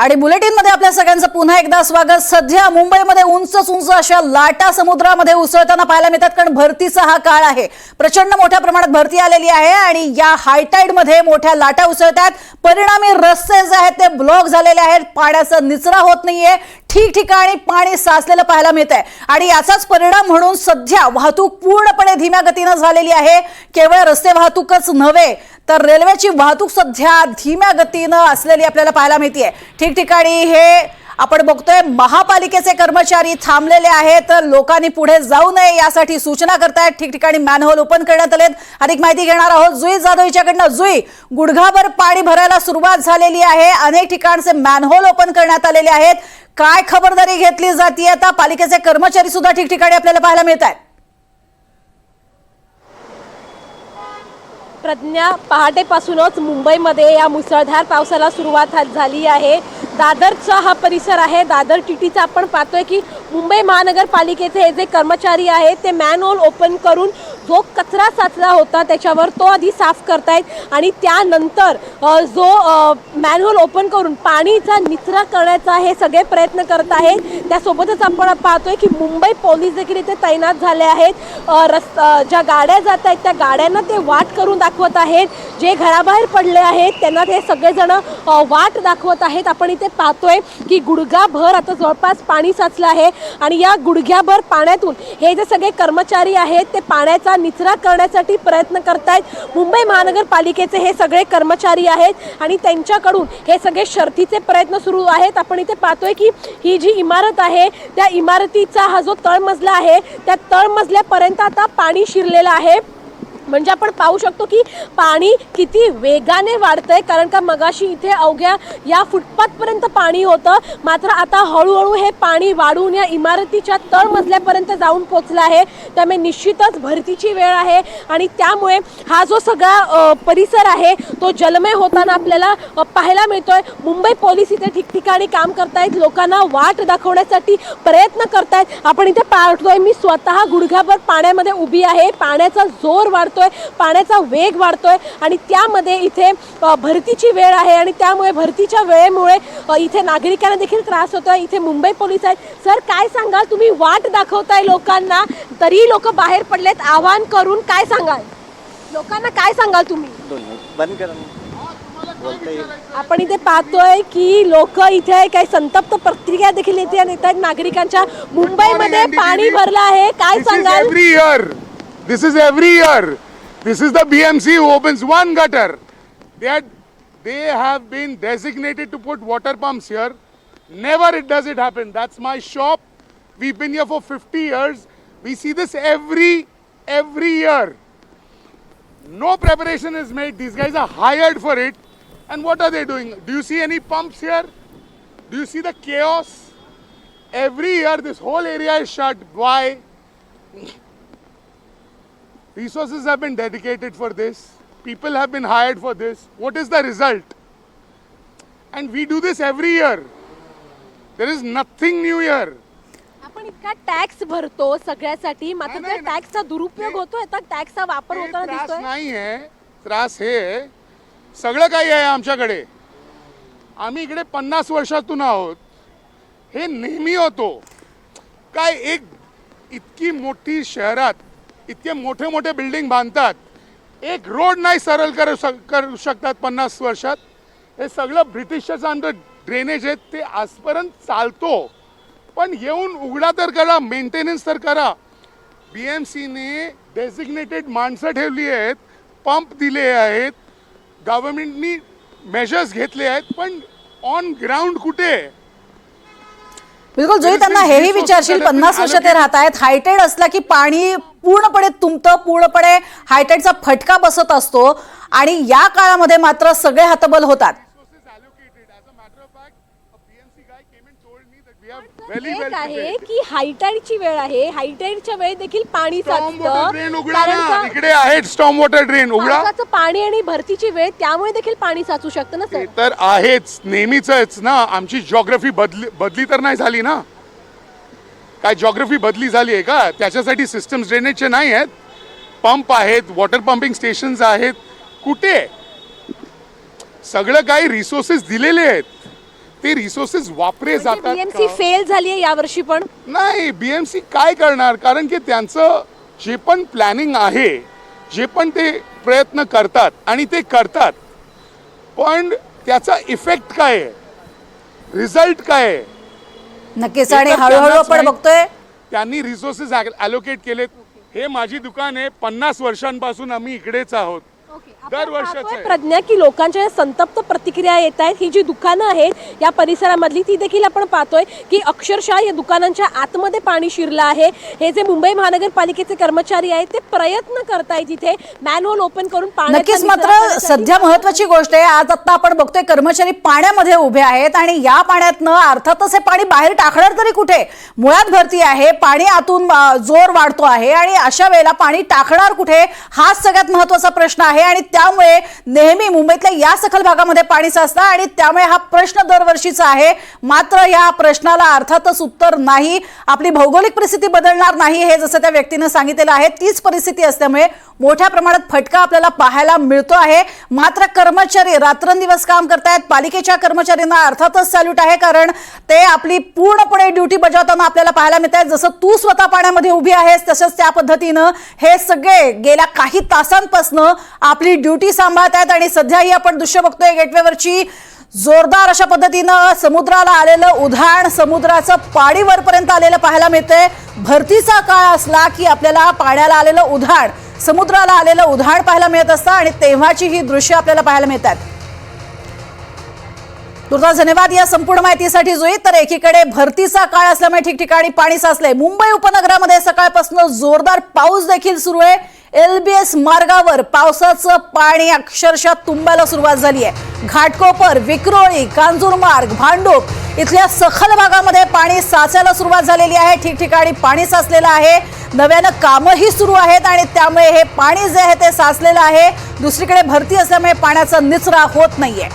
आणि बुलेटिनमध्ये आपल्या सगळ्यांचं पुन्हा एकदा स्वागत. सध्या मुंबईमध्ये उंच उंच अशा लाटा समुद्रामध्ये उसळताना पाहायला मिळतात कारण भरतीचा हा काळ आहे. प्रचंड मोठ्या प्रमाणात भरती आलेली आहे आणि या हायटाईडमध्ये मोठ्या लाटा उसळतात. परिणामी रस्ते जे आहेत ते ब्लॉक झालेले आहेत. पाण्याचा निचरा होत नाहीये. ठिकठिकाणी पाणी साचलेलं पाहायला मिळत आहे आणि याचाच परिणाम म्हणून सध्या वाहतूक पूर्णपणे धीम्या गतीनं झालेली आहे. केवळ रस्ते वाहतूकच नव्हे तर रेल्वेची वाहतूक सध्या धीम्या गतीनं असलेली आपल्याला पाहायला मिळते ठिकठिकाणी हे आपण बघतोय महापालिकेचे कर्मचारी थांबलेले आहेत तर लोकांनी पुढे जाऊ नये यासाठी सूचना करतायत. ठिकठिकाणी मॅनहोल ओपन करण्यात आलेत. अधिक माहिती घेणार आहोत जुई जाधव हिच्याकडनं. जुई गुडघाभर पाणी भरायला सुरुवात झालेली आहे. अनेक ठिकाणचे मॅनहोल ओपन करण्यात आलेले आहेत. काय खबरदारी घेतली जाते आता पालिकेचे कर्मचारी सुद्धा ठिकठिकाणी आपल्याला पाहायला मिळत आहेत प्रज्ञा पहाटेपासूनच मुंबईमध्ये या मुसळधार पावसाला सुरुवात झाली आहे. दादरचा हा परिसर आहे. दादर टीटीचा आपण पाहतोय की मुंबई महानगरपालिकेचे हे जे कर्मचारी आहेत ते मॅनहोल ओपन करून जो कचरा साचला होता त्याच्यावर तो आधी साफ करतायत आणि त्यानंतर जो मॅनहोल ओपन करून पाणीचा निचरा करण्याचा हे सगळे प्रयत्न करत आहेत. त्यासोबतच आपण पाहतोय की मुंबई पोलीस देखील इथे तैनात झाले आहेत. रस ज्या गाड्या जात आहेत त्या गाड्यांना ते वाट करून दाखवत आहेत. जे घराबाहेर पडले आहेत त्यांना ते सगळेजण वाट दाखवत आहेत. आपण इथे पाहतोय की गुडघाभर आता जवळपास पाणी साचलं आहे आणि या गुडघ्याभर पाण्यातून हे जे सगळे कर्मचारी आहेत ते पाण्याचा निचरा करण्यासाठी प्रयत्न करतायत. मुंबई महानगरपालिकेचे हे सगळे कर्मचारी आहेत आणि त्यांच्याकडून हे सगळे शर्थीचे प्रयत्न सुरू आहेत. आपण इथे पाहतोय की ही जी इमारत आहे त्या इमारतीचा हा जो तळमजला आहे त्या तळमजल्यापर्यंत आता पाणी शिरलेलं आहे. म्हणजे आपण पाहू शकतो की पाणी किती वेगाने वाढतंय कारण का मगाशी इथे अवघ्या या फुटपाथपर्यंत पाणी होतं. मात्र आता हळूहळू हे पाणी वाढून या इमारतीच्या तळमजल्यापर्यंत जाऊन पोचलं आहे. त्यामुळे निश्चितच भरतीची वेळ आहे आणि त्यामुळे हा जो सगळा परिसर आहे तो जलमय होताना आपल्याला पाहायला मिळतोय. मुंबई पोलीस इथे ठिकठिकाणी काम करतायत. लोकांना वाट दाखवण्यासाठी प्रयत्न करतायत. आपण इथे पाहतोय मी स्वतः गुडघ्याभर पाण्यामध्ये उभी आहे. पाण्याचा जोर वाढतो वाढतोय पाण्याचा वेग वाढतोय आणि त्यामध्ये इथे भरतीची वेळ आहे आणि त्यामुळे भरतीच्या वेळेमुळे इथे नागरिकांना देखील त्रास होतोय. इथे मुंबई पोलीस आहेत. सर काय सांगाल? तुम्ही वाट दाखवताय लोकांना तरी लोक बाहेर पडलेत. आवाहन करून काय सांगाल? लोकांना काय सांगाल तुम्ही? बंद करा आपण इथे पाहतोय की लोक इथे काही संतप्त प्रतिक्रिया देखील इथे येत आहेत. नागरिकांच्या मुंबईमध्ये पाणी भरलं आहे. काय सांगाल? every year. This is every year. This is the BMC who opens one gutter. They had, they have been designated to put water pumps here. Never it does it happen. That's my shop. We've been here for 50 years. We see this every every year. No preparation is made. These guys are hired for it. And what are they doing? Do you see any pumps here? Do you see the chaos? Every year, this whole area is shut. Why? Resources have been dedicated for this. People have been hired for this. What is the result? And we do this every year. There is nothing new here. आपण इतका tax भरतो सगळ्यासाठी मात्र नाही, त्या नाही, नाही. टॅक्सचा दुरुपयोग होतोय तर टॅक्सचा वापर हे होताना त्रास दिसतोय नाही आहे त्रास हे आहे. सगळं काही आहे आमच्याकडे आम्ही इकडे पन्नास वर्षातून आहोत हे नेहमी होतो काय एक इतकी मोठी शहरात इतके मोठे मोठे बिल्डिंग बांधतात. एक रोड नाही सरळ करू शक करू शकतात पन्नास वर्षात. हे सगळं ब्रिटिशचं आमचं ड्रेनेज आहे ते आजपर्यंत चालतो. पण येऊन उघडा तर करा मेंटेनन्स तर करा. बी एम सीने डेसिग्नेटेड माणसं ठेवली आहेत पंप दिले आहेत गव्हर्मेंटनी मेजर्स घेतले आहेत पण ऑन ग्राउंड कुठे? बिलकुल जोई त्यांना हेही विचारशील पन्नास वर्ष ते राहत आहेत हायटेड असला की पाणी पूर्णपणे तुमतं पूर्णपणे हायटेडचा फटका बसत असतो. आणि या काळामध्ये मात्र सगळे हतबल होतात. एक आहे. की हायटाईडची वेळ आहे. हायटाईडच्या वेळी देखील पाणी साचतं. उघडा कारण ना का इकडे आहे स्टॉम वॉटर ड्रेन उघडा. पावसाचं पाणी आणि भरतीची वेळ त्यामुळे देखील पाणी साचू शकतं ना ते सर तर आहेच. नेहमीच ना. आमची जॉग्रफी बदली बदली तर नाही झाली ना? काय जॉग्रफी बदली झाली आहे का? त्याच्यासाठी सिस्टम्स ड्रेनेजचे नाही आहेत. पंप आहेत वॉटर पंपिंग स्टेशन्स आहेत. कुठे? सगळं काही रिसोर्सेस दिलेले आहेत. ते रिसोर्सेस वापरे जातात बीएमसी? फेल झाली आहे यावर्षी पण. नाही बीएमसी काय करणार? कारण की त्यांचं जे पण प्लॅनिंग आहे जे पण ते प्रयत्न करतात आणि ते करतात पण त्याचा इफेक्ट काय आहे? रिझल्ट काय आहे? नक्कीच हे आणि हळूहळू आपण. बघतोय. त्यांनी रिसोर्सेस अलोकेट केलेत. हे माझी दुकान आहे. पन्नास वर्षांपासून आम्ही इकडेच आहोत. आहे. प्रज्ञा की लोकांच्या या संतप्त प्रतिक्रिया येत आहेत ही जी दुकानं आहेत या परिसरामधली ती देखील आपण पाहतोय की अक्षरशः या दुकानांच्या आतमध्ये पाणी शिरलं आहे हे जे मुंबई महानगरपालिकेचे कर्मचारी आहेत ते प्रयत्न करतायत तिथे मॅनहोल ओपन करून पाण्याचा नक्कीच मात्र. सध्या महत्वाची गोष्ट आहे आज आता आपण बघतोय कर्मचारी पाण्यामध्ये उभे आहेत आणि या पाण्यातनं अर्थातच हे पाणी बाहेर टाकणार तरी कुठे मुळात भरती आहे पाणी आतून जोर वाढतो आहे आणि अशा वेळेला पाणी टाकणार कुठे हाच सगळ्यात महत्त्वाचा प्रश्न आहे आणि त्यामुळे नेहमी मुंबईतल्या या सखल भागामध्ये पाणी साचतं आणि त्यामुळे हा प्रश्न दरवर्षीचा आहे. मात्र या प्रश्नाला अर्थातच उत्तर नाही. आपली भौगोलिक परिस्थिती बदलणार नाही हे जसं त्या व्यक्तीनं सांगितलेलं आहे. तीच परिस्थिती असल्यामुळे मोठ्या प्रमाणात फटका आपल्याला पाहायला मिळतो आहे. मात्र कर्मचारी रात्रंदिवस काम करतायत. पालिकेच्या कर्मचाऱ्यांना अर्थातच सॅल्यूट आहे कारण ते आपली पूर्णपणे ड्युटी बजावताना आपल्याला पाहायला मिळत आहे जसं तू स्वतः पाण्यामध्ये उभी आहेस तसंच त्या पद्धतीनं हे सगळे गेल्या काही तासांपासनं आपली ड्युटी सांभाळत आहेत आणि सध्याही आपण दृश्य बघतोय गेटवेवरची. जोरदार अशा पद्धतीनं समुद्राला आलेलं उधाण समुद्राचं पाणी वरपर्यंत आलेलं पाहायला मिळतंय. भरतीचा काळ असला की आपल्याला पाण्याला आलेलं उधाण समुद्राला आलेलं उधाण पाहायला मिळत असतं आणि तेव्हाची ही दृश्य आपल्याला पाहायला मिळतात तुर्तास धन्यवाद या संपूर्ण माहितीसाठी जुई. तर एकीकडे भरतीचा काळ असल्यामुळे ठिकठिकाणी पाणी साचलंय. मुंबई उपनगरामध्ये सकाळपासून जोरदार पाऊस देखील सुरू आहे. एलबीएस मार्गावर पावसाचं पाणी अक्षरशः तुंबायला सुरुवात झाली आहे. घाटकोपर विक्रोळी कांजूरमार्ग भांडूप इथल्या सखल भागामध्ये पाणी साचायला सुरुवात झालेली आहे. ठिकठिकाणी पाणी साचलेलं आहे. नव्यानं कामंही सुरू आहेत आणि त्यामुळे हे पाणी जे आहे ते साचलेलं आहे. दुसरीकडे भरती असल्यामुळे पाण्याचा निचरा होत नाहीये.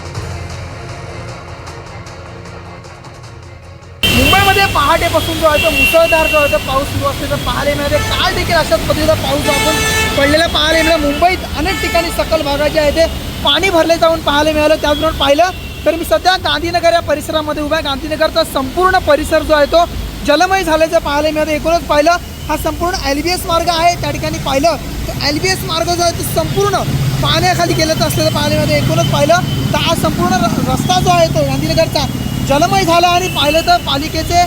मुंबईमध्ये पहाटेपासून जो आहे तो मुसळधार जो आहे तो पाऊस सुरू असल्याचं पाहायला मिळाले काल देखील अशाच पद्धतीचा पाऊस आपण पडलेला. पाहायला मिळाला मुंबईत अनेक ठिकाणी सकल भागात जे आहे ते पाणी भरले जाऊन पाहायला मिळालं. त्याचबरोबर पाहिलं तर मी सध्या गांधीनगर या परिसरामध्ये उभा आहे. गांधीनगरचा संपूर्ण परिसर जो आहे तो जलमय झाल्याचं पाहायला मिळालं. एकूणच पाहिलं हा संपूर्ण एल बी एस मार्ग आहे. त्या ठिकाणी पाहिलं तर एल बी एस मार्ग जो आहे तो संपूर्ण पाण्याखाली गेलेलं असलेलं पाण्यामध्ये एकूणच पाहिलं. तर हा संपूर्ण र- रस्ता जो आहे तो गांधीनगरचा जलमय झाला आणि पाहिलं तर पालिकेचे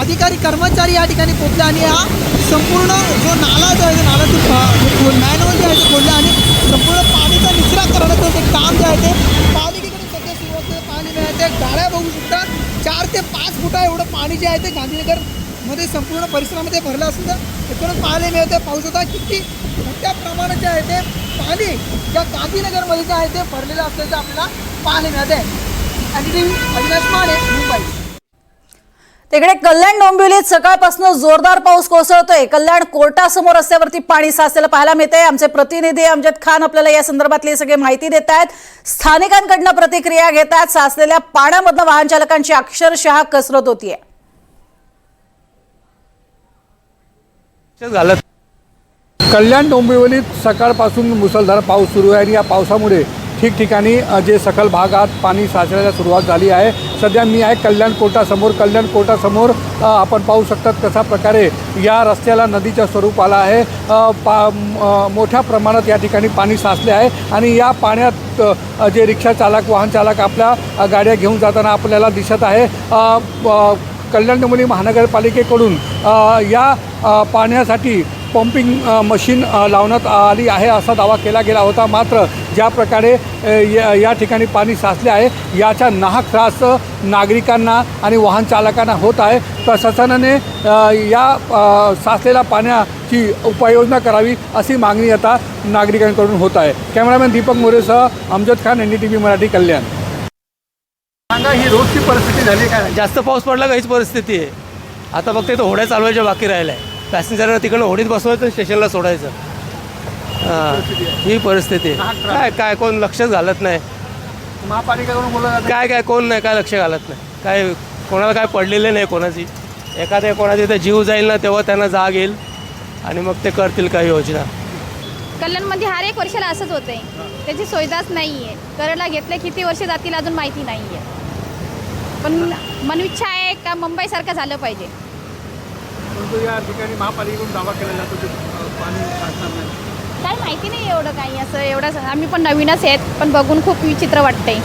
अधिकारी कर्मचारी या ठिकाणी पोचले आणि हा संपूर्ण जो नाला जो आहे तो नाला मॅनहोल जे आहे ते खोलला आणि संपूर्ण पाणीचा निचरा करण्याचं ते काम जे आहे ते पालिकेकडे सध्या सुरू असलेलं पाणी मिळते. गाड्या बघू शकता चार ते पाच फुटा एवढं पाणी जे आहे ते गांधीनगर मध्ये संपूर्ण परिसरामध्ये भरलं असून तर एकूणच पाहायला मिळतं पाऊस होता किती मोठ्या प्रमाणात जे आहे ते पाणी या गांधीनगरमध्ये जे आहे ते भरलेलं असल्याचं आपल्याला पाहायला मिळते आणि अविनाश माने मुंबई. तिकडे कल्याण डोंबिवलीत सकाळपासून जोरदार पाऊस कोसळतोय. कल्याण कोर्टासमोर रस्त्यावरती पाणी साचलेलं पाहायला मिळतंय. आमचे प्रतिनिधी अमजद खान आपल्याला या संदर्भातली सगळी माहिती देत आहेत. स्थानिकांकडनं प्रतिक्रिया घेत आहेत. साचलेल्या पाण्यामधनं वाहन चालकांची अक्षरशः कसरत होतीये. घालत. कल्याण डोंबिवलीत सकाळपासून मुसळधार पाऊस सुरू आहे आणि या पावसामुळे ठिकठिकाणी जे सखल भागात पाणी साचण्याला सुरुवात झाली आहे. सध्या मी आहे कल्याण कोर्टासमोर कल्याण कोर्टासमोर आपण पाहू शकतात कशा प्रकारे या रस्त्याला नदीच्या स्वरूप आला आहे पा मोठ्या प्रमाणात या ठिकाणी पाणी साचले आहे आणि या पाण्यात जे रिक्षा चालक वाहन चालक आपल्या गाड्या घेऊन जाताना आपल्याला दिसत आहे. कल्याण डोंबिवली महानगरपालिकेकडून या पाण्यासाठी पंपिंग मशीन लावण्यात आली आहे असा दावा केला गेला होता. मात्र ज्या प्रकारे या या ठिकाणी पाणी साचले आहे याचा नाहक त्रास नागरिकांना आणि वाहन चालकांना होत आहे. प्रशासनाने या साचलेल्या पाण्याची उपाययोजना करावी अशी मागणी आता नागरिकांकडून होत आहे. Cameraman Deepak मोरेसह Amjad Khan N D T V Marathi Kalyan. सांगा ही रोजची परिस्थिती झाली काय जास्त पाऊस पडला का? हीच परिस्थिती आहे. आता फक्त इथं होड्या चालवायच्या बाकी राहिल्या आहे पॅसेंजरला तिकडनं होडीत बसवायचं स्टेशनला सोडायचं. हां ही परिस्थिती. आहे काय काय कोण लक्षच घालत नाही. महापालिकेकडून जातं. काय काय कोण नाही काय लक्ष घालत नाही. काय कोणाला काय पडलेले नाही कोणाची. एखाद्या कोणाची इथं जीव जाईल ना तेव्हा त्यांना जाग येईल आणि मग ते करतील काही योजना. कल्याणमध्ये हर एक वर्षाला असंच होतंय. त्याची सुविधाच नाही आहे करायला घेतले किती वर्ष जातील अजून माहिती नाही आहे पण मनविच्छा आहे का मुंबईसारखं झालं पाहिजे? परंतु या ठिकाणी महापालिकेकडून दावा केला जातो की पाणी साचणार नाही. काय माहिती नाही एवढं काही असं एवढं आम्ही पण नवीनच आहेत पण बघून खूप विचित्र वाटतंय.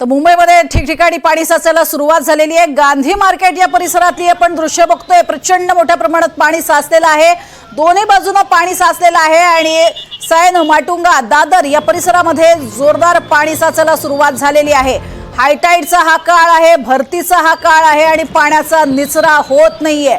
तर मुंबईमध्ये ठिकठिकाणी पाणी साचायला सुरुवात झालेली आहे. गांधी मार्केट या परिसरातली आपण दृश्य बघतोय प्रचंड मोठ्या प्रमाणात पाणी साचलेलं आहे. दोन्ही बाजूनं पाणी साचलेलं आहे आणि सैन माटुंगा दादर या परिसरामध्ये जोरदार पाणी साचायला सुरुवात झालेली आहे. हायटाईडचा हा काळ आहे भरतीचा हा काळ आहे आणि पाण्याचा निचरा होत नाहीये.